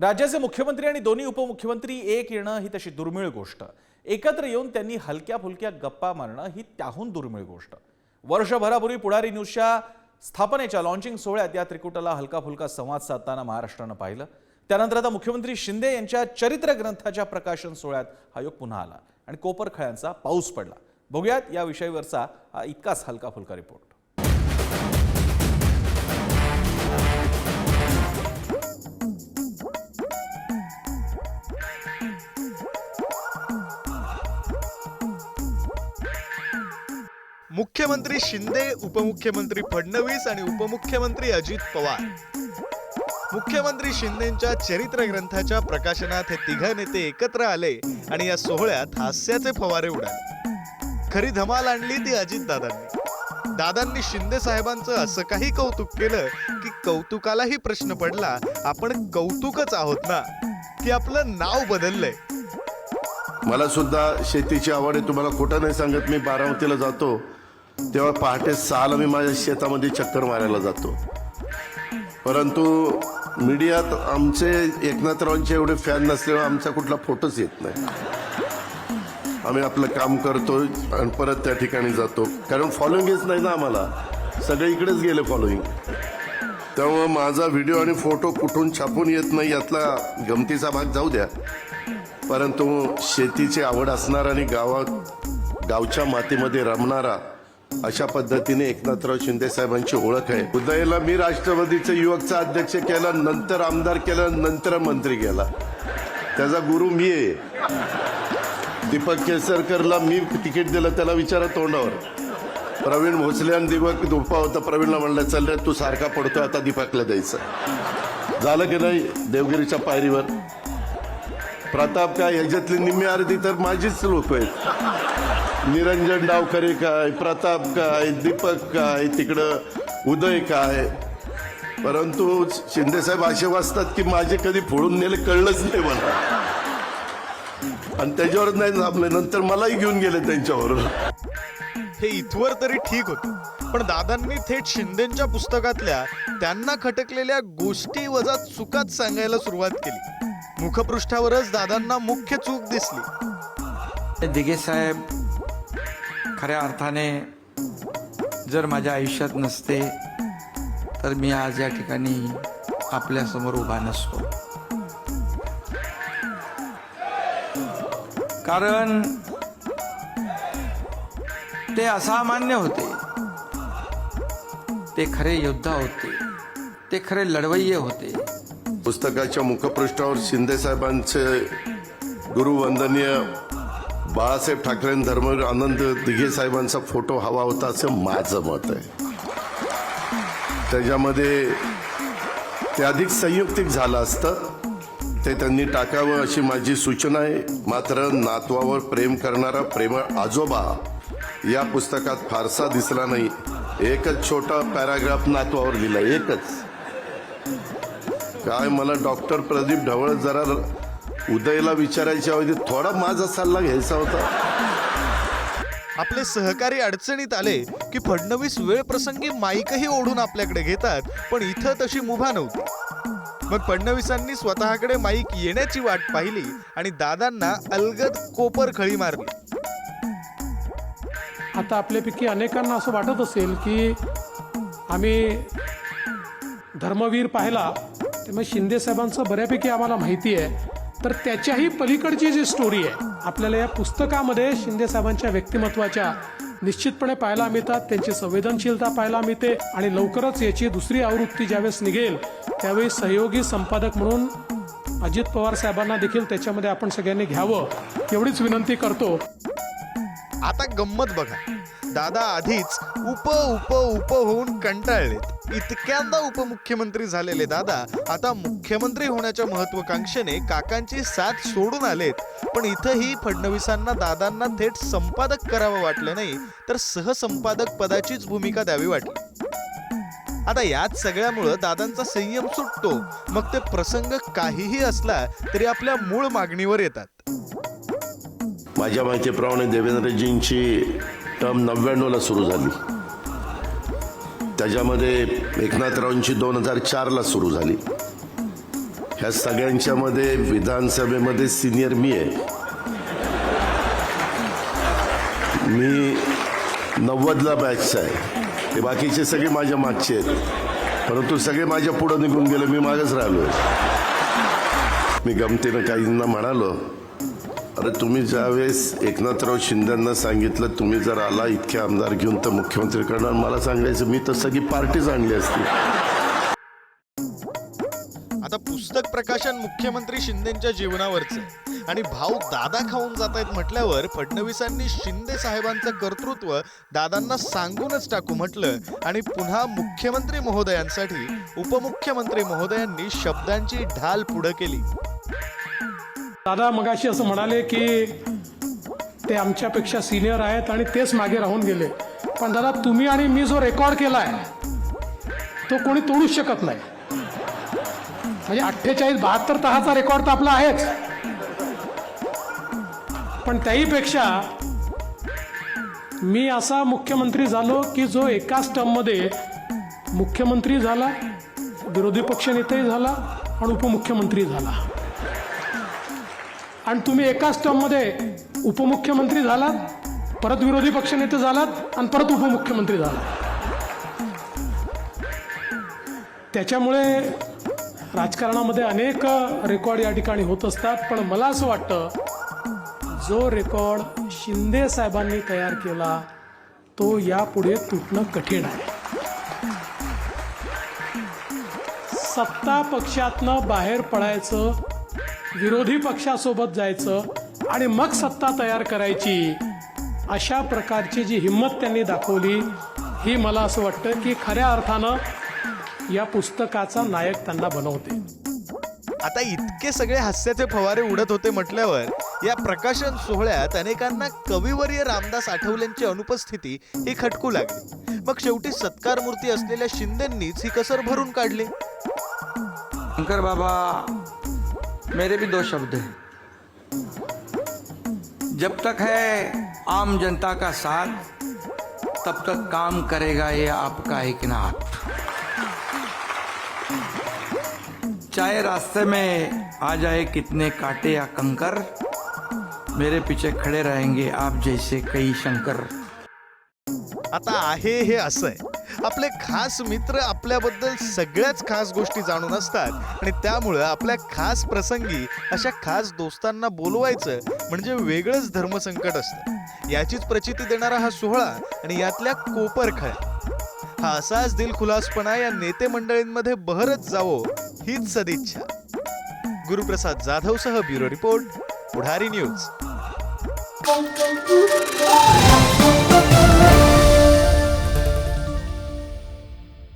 राज्याचे मुख्यमंत्री आणि दोन्ही उपमुख्यमंत्री एक येणं ही तशी दुर्मिळ गोष्ट. एकत्र येऊन त्यांनी हलक्या फुलक्या गप्पा मारणं ही त्याहून दुर्मिळ गोष्ट. वर्षभरापूर्वी पुढारी न्यूजच्या स्थापनेच्या लॉन्चिंग सोहळ्यात या त्रिकुटाला हलका फुलका संवाद साधताना महाराष्ट्रानं पाहिलं. त्यानंतर आता मुख्यमंत्री शिंदे यांच्या चरित्र ग्रंथाच्या प्रकाशन सोहळ्यात हा योग पुन्हा आला आणि कोपरखळ्यांचा पाऊस पडला. बघूयात या विषयावरचा हा इतकाच हलका फुलका रिपोर्ट मुख्यमंत्री शिंदे उपमुख्यमंत्री फडणवीस आणि उपमुख्यमंत्री अजित पवार. मुख्यमंत्री शिंदेच्या चरित्र ग्रंथाच्या प्रकाशनात हे तिघ नेते एकत्र आले आणि या सोहळ्यात हास्याचे फवारे उडाले. खरी धमाल आणली ती अजित दादांनी. दादांनी शिंदे साहेबांचं असं काही कौतुक केलं की कौतुकालाही प्रश्न पडला आपण कौतुकच आहोत ना? की आपलं नाव बदललंय. मला सुद्धा शेतीची आवड आहे तुम्हाला खोटं नाही सांगत मी बारामतीला जातो. तेव्हा पहाटे सहाला मी माझ्या शेतामध्ये चक्कर मारायला जातो. परंतु मीडियात आमचे एकनाथरावांचे एवढे फॅन नसल्यामुळे आमचा कुठला फोटोच येत नाही. आम्ही आपलं काम करतो आणि परत त्या ठिकाणी जातो. कारण फॉलोईंगच नाही ना आम्हाला. सगळे इकडेच गेले फॉलोईंग त्यामुळं माझा व्हिडिओ आणि फोटो कुठून छापून येत नाही यातला गमतीचा भाग जाऊ द्या. परंतु शेतीची आवड असणारा आणि गावात गावच्या मातीमध्ये रमणारा अशा पद्धतीने एकनाथराव शिंदे साहेबांची ओळख आहे. उदयला मी राष्ट्रवादीचे युवकचा अध्यक्ष केला नंतर आमदार केला नंतर मंत्री केला. त्याचा गुरु मी आहे. दीपक केसरकरला मी तिकीट दिलं त्याला विचारा तोंडावर. प्रवीण भोसले आणि दीपक दुप्पा होता प्रवीणला म्हणलं चल रे तू सारखा पडतोय आता दीपकला द्यायचं. झालं की नाही देवगिरीच्या पायरीवर? प्रताप काय ह्याच्यातली निम्मी अर्धी तर माझीच लोक आहेत. निरंजन डावकरे काय प्रताप काय दीपक काय तिकडं उदय काय. परंतु शिंदेसाहेब असे वाचतात की माझे कधी फोडून नेले कळलंच नाही मला. आणि त्याच्यावर नाही थांबले नंतर मलाही घेऊन गेले त्यांच्यावर हे इथवर तरी ठीक होतं पण दादांनी थेट शिंदेच्या पुस्तकातल्या त्यांना खटकलेल्या गोष्टी वजा चुकात सांगायला सुरुवात केली. मुखपृष्ठावरच दादांना मुख्य चूक दिसली. दिघे साहेब खऱ्या अर्थाने जर माझ्या आयुष्यात नसते तर मी आज या ठिकाणी आपल्यासमोर उभा नसतो. कारण ते असामान्य होते. ते खरे योद्धा होते. ते खरे लढवय्ये होते. पुस्तकाच्या मुखपृष्ठावर शिंदे साहेबांचे गुरुवंदनीय बाळासाहेब ठाकरे धर्मवीर आनंद दिघे साहेबांचा फोटो हवा होता असं माझं मत आहे. त्याच्यामध्ये ते अधिक संयुक्तिक झालं असतं. ते त्यांनी टाकावं अशी माझी सूचना आहे. मात्र नातवावर प्रेम करणारा प्रेमळ आजोबा या पुस्तकात फारसा दिसला नाही. एकच छोटा पॅराग्राफ नातवावर लिहिला. एकच. काय मला डॉक्टर प्रदीप ढवळ जरा उदयला विचारायच्या ऐवजी थोडा माझा सल्ला घ्यायचा होता. आपले सहकारी अडचणीत आले की फडणवीस वेळ प्रसंगी माईकही ओढून आपल्याकडे घेतात पण इथं तशी मुभा नव्हती. मग फडणवीसांनी स्वतःकडे माईक येण्याची वाट पाहिली आणि दादांना अलगद कोपर खळी मारली. आता आपल्यापैकी अनेकांना असं वाटत असेल की आम्ही धर्मवीर पाहिला त्यामुळे शिंदे साहेबांचं बऱ्यापैकी आम्हाला माहिती आहे. तर त्याच्याही पलीकडची जी स्टोरी आहे आपल्याला या पुस्तकामध्ये शिंदे साहेबांच्या व्यक्तिमत्वाच्या निश्चितपणे पाहायला मिळतात त्यांची संवेदनशीलता पाहायला मिळते आणि लवकरच याची दुसरी आवृत्ती ज्यावेळेस निघेल त्यावेळी सहयोगी संपादक म्हणून अजित पवार साहेबांना देखील त्याच्यामध्ये आपण सगळ्यांनी घ्यावं एवढीच विनंती करतो. आता गंमत बघा. दादा आधीच उप उप उप होऊन कंटाळलेत. इतक्यांदा उपमुख्यमंत्री झालेले दादा आता मुख्यमंत्री होण्याच्या महत्वाकांक्षेने काकांची साथ सोडून आलेत. पण इथंही फडणवीसांना दादांना थेट संपादक करावं वाटलं नाही तर सहसंपादक पदाचीच भूमिका द्यावी वाटली. आता याच सगळ्यामुळं दादांचा संयम सुटतो. मग ते प्रसंग काहीही असला तरी आपल्या मूळ मागणीवर येतात. माझ्या माहितीप्रमाणे देवेंद्रजींची टर्म नव्याण्णवला सुरू झाली. त्याच्यामध्ये एकनाथरावांची दोन हजार चारला सुरू झाली. ह्या सगळ्यांच्या मध्ये विधानसभेमध्ये सिनियर मी आहे. मी नव्वदला बॅचचा आहे. ते बाकीचे सगळे माझ्या मागचे आहेत. परंतु सगळे माझ्या पुढं निघून गेले मी मागच राहिलो मी गमतीनं काहींना म्हणालो अरे तुम्ही ज्यावेळेस एकनाथराव शिंदेंना सांगितलं तुम्ही जर आला इतके आमदार घेऊन तर मुख्यमंत्री करणार. मला सांगायचं मी तर सगळी पार्टीच आणली असती. आता पुस्तक प्रकाशन मुख्यमंत्री शिंदेच्या जीवनावरचं. आणि भाऊ दादा खाऊन जात आहेत म्हटल्यावर फडणवीसांनी शिंदे साहेबांचं कर्तृत्व दादांना सांगूनच टाकू म्हटलं आणि पुन्हा मुख्यमंत्री महोदयांसाठी उपमुख्यमंत्री महोदयांनी शब्दांची ढाल पुढं केली. दादा मगाशी असं म्हणाले की ते आमच्यापेक्षा सिनियर आहेत आणि तेच मागे राहून गेले. पण दादा तुम्ही आणि मी जो रेकॉर्ड केला आहे तो कोणी तोडूच शकत नाही. म्हणजे अठ्ठेचाळीस बहात्तर तहाचा रेकॉर्ड तर आपला आहेच. पण त्याहीपेक्षा मी असा मुख्यमंत्री झालो की जो एकाच टर्ममध्ये मुख्यमंत्री झाला विरोधी पक्षनेताही झाला आणि उपमुख्यमंत्री झाला. आणि तुम्ही एकाच टर्ममध्ये उपमुख्यमंत्री झालात परत विरोधी पक्षनेते झालात आणि परत उपमुख्यमंत्री झालात. त्याच्यामुळे राजकारणामध्ये अनेक रेकॉर्ड या ठिकाणी होत असतात पण मला असं वाटतं जो रेकॉर्ड शिंदे साहेबांनी तयार केला तो यापुढे तुटणं कठीण आहे. सत्ता पक्षातनं बाहेर पडायचं विरोधी पक्षासोबत जायचं आणि मग सत्ता तयार करायची अशा प्रकारची जी हिंमत त्यांनी दाखवली ही मला असं वाटतं की खऱ्या अर्थानं या पुस्तकाचा नायक त्यांना बनवते. आता इतके सगळे हास्याचे फवारे उडत होते म्हटल्यावर या प्रकाशन सोहळ्यात अनेकांना कविवर्य रामदास आठवलेंची अनुपस्थिती ही खटकू लागली. मग शेवटी सत्कार मूर्ती असलेल्या शिंदेंनीच ही कसर भरून काढली? शंकर बाबा मेरे भी दो शब्द हैं। जब तक है आम जनता का साथ तब तक काम करेगा ये आपका एक नाथ। चाहे रास्ते में आ जाए कितने कांटे या कंकर मेरे पीछे खड़े रहेंगे आप जैसे कई शंकर। आता आहे हे असं आहे. आपले खास मित्र आपल्याबद्दल सगळ्याच खास गोष्टी जाणून असतात. आणि त्यामुळं आपल्या खास प्रसंगी अशा खास दोस्तांना बोलवायचं म्हणजे वेगळंच धर्मसंकट असतं. याचीच प्रचिती देणारा हा सोहळा आणि यातल्या कोपर खळ्या हा असाच दिलखुलासपणा या नेते मंडळींमध्ये बहरच जावो हीच सदिच्छा. गुरुप्रसाद जाधवसह ब्युरो रिपोर्ट पुढारी न्यूज.